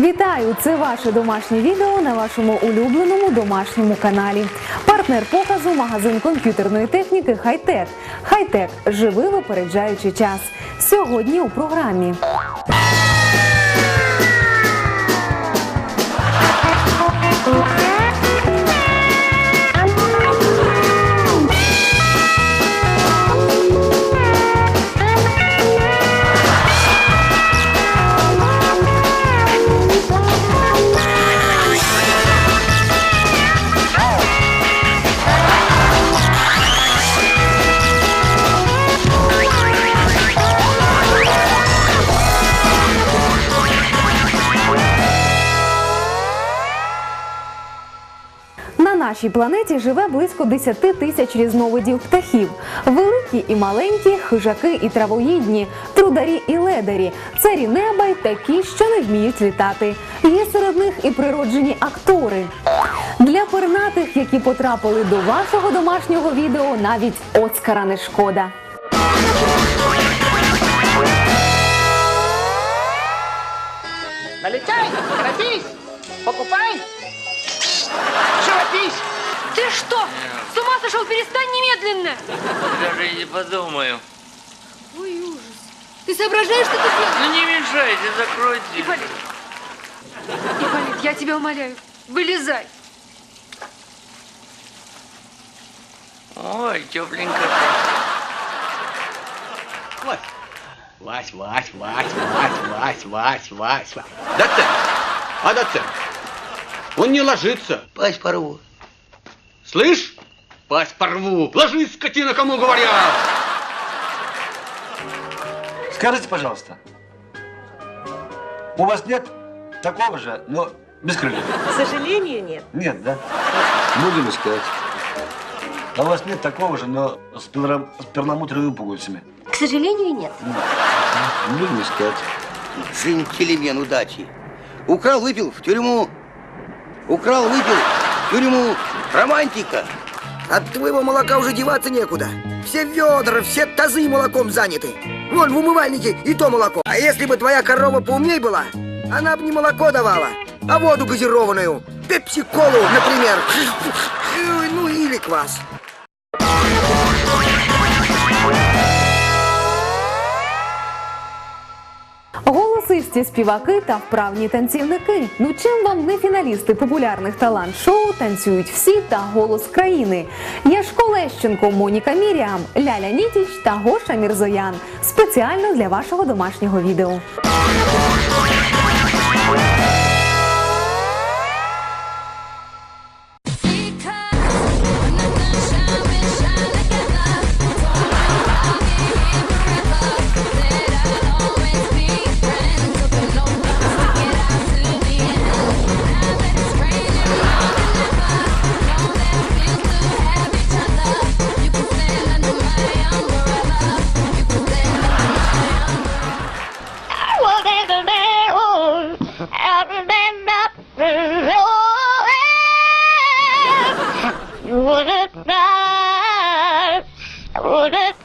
Вітаю! Це ваше домашнє відео на вашому улюбленому домашньому каналі. Партнер показу магазин комп'ютерної техніки Хайтек. Хайтек живи випереджаючи час. Сьогодні у програмі. Нашій планеті живе близько 10 тисяч різновидів птахів. Великі і маленькі, хижаки і травоїдні, трударі і ледарі, царі неба й такі, що не вміють літати. Є серед них і природжені актори. Для пернатих, які потрапили до вашого домашнього відео, навіть Оскара не шкода. Налетай, торопись, покупай. Ты что? С ума сошел? Перестань немедленно! Даже и не подумаю. Ой, ужас. Ты соображаешь, что ты делаешь? Ну не мешайте, закройте. Ипполит. Ипполит, я тебя умоляю, вылезай. Ой, тепленько. Вась. Вась, Вась, Вась, Вась, Вась, Вась, Вась, Вась. Доцент. А доцент? Он не ложится. Пасть порву. Слышь? Пасть порву. Ложись, скотина, кому говорят. Скажите, пожалуйста, у вас нет такого же, но без крыльев? К сожалению, нет. Нет, да? Будем искать. А у вас нет такого же, но с, перла- с перламутровыми пуговицами? К сожалению, нет. Будем искать. Джентльмен удачи. Украл, выпил в тюрьму. Украл, выпил тюрьму. Романтика. От твоего молока уже деваться некуда. Все ведра, все тазы молоком заняты. Вон в умывальнике и то молоко. А если бы твоя корова поумней была, она бы не молоко давала, а воду газированную. Пепси-колу, например. Ну или квас. Голосисті співаки та вправні танцівники. Ну чим вам не фіналісти популярних талант-шоу танцюють всі та голос країни. Яшко Лещенко, Моніка Міріам, Ляля Нітіч та Гоша Мірзоян. Спеціально для вашого домашнього відео. Rudy!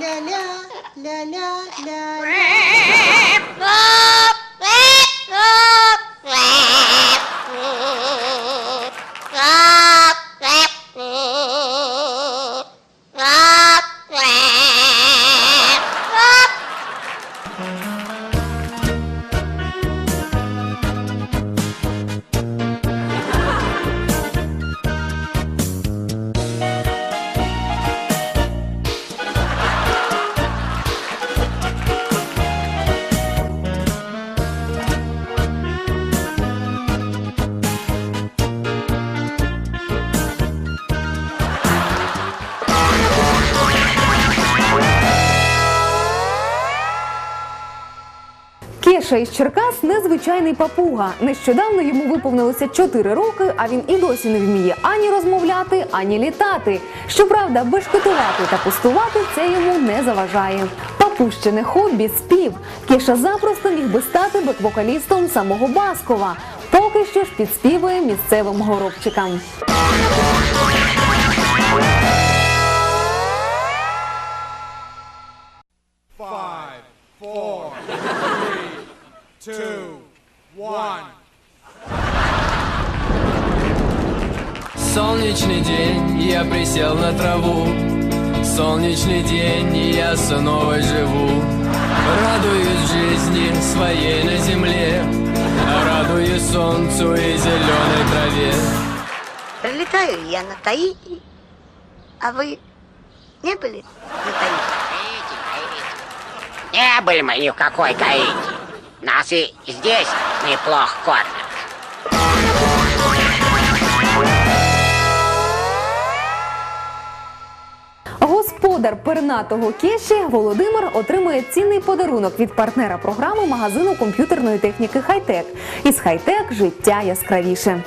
la la la la la la. Міша із Черкас незвичайний папуга. Нещодавно йому виповнилося 4 роки, а він і досі не вміє ані розмовляти, ані літати. Щоправда, бешкетувати та пустувати це йому не заважає. Папущине хобі спів. Кеша запросто міг би стати бек-вокалістом самого Баскова. Поки що ж підспівує місцевим горобчикам. Five, four, two, one. Солнечный день, я присел на траву Солнечный день, я снова живу Радуюсь жизни своей на земле Радуюсь солнцу и зеленой траве Прилетаю я на Таити, а вы не были на Таити? Не были мы ни в какой Гаити. Нас и здесь неплохо кормят. Господар пернатого кеші Володимир отримує цінний подарунок від партнера програми магазину комп'ютерної техніки Хайтек. Із Хайтек життя яскравіше.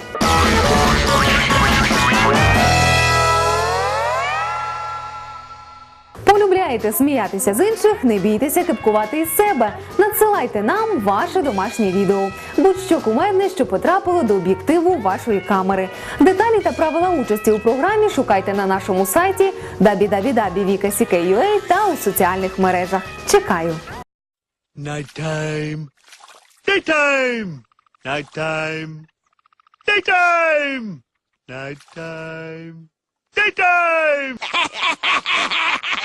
Полюбляєте сміятися з інших, не бійтеся кипкувати із себе. Надсилайте нам ваше домашнє відео. Будь-що кумедне, що потрапило до об'єктиву вашої камери. Деталі та правила участі у програмі шукайте на нашому сайті www.vika.ua та у соціальних мережах. Чекаю! Nighttime. Daytime. Nighttime. Daytime. Nighttime. Daytime.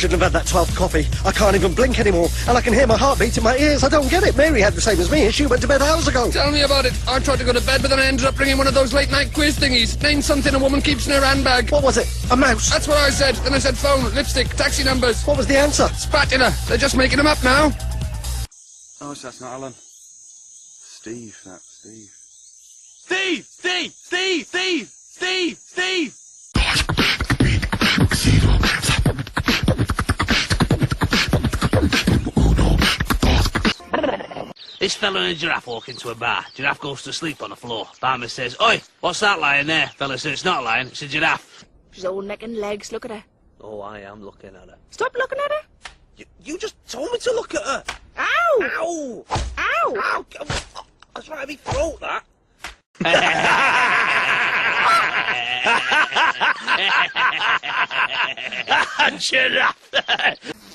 Shouldn't have had that 12th coffee. I can't even blink anymore, and I can hear my heartbeat in my ears. I don't get it. Mary had the same as me, and she went to bed hours ago. Tell me about it. I tried to go to bed, but then I ended up bringing one of those late night quiz thingies. Name something a woman keeps in her handbag. What was it? A mouse? That's what I said. Then I said phone, lipstick, taxi numbers. What was the answer? Spatula. They're just making them up now. Oh, so that's not Alan. Steve, that's Steve. Steve! Steve! Steve! Steve! Steve! Steve! This fella and a giraffe walk into a bar. Giraffe goes to sleep on the floor. Barman says, Oi, what's that lying there? Fella says, it's not a lion, it's a giraffe. She's all neck and legs. Look at her. Oh, I am looking at her. Stop looking at her. You, you just told me to look at her. Ow! Ow! Ow! Ow! That's right, me throat, that. giraffe!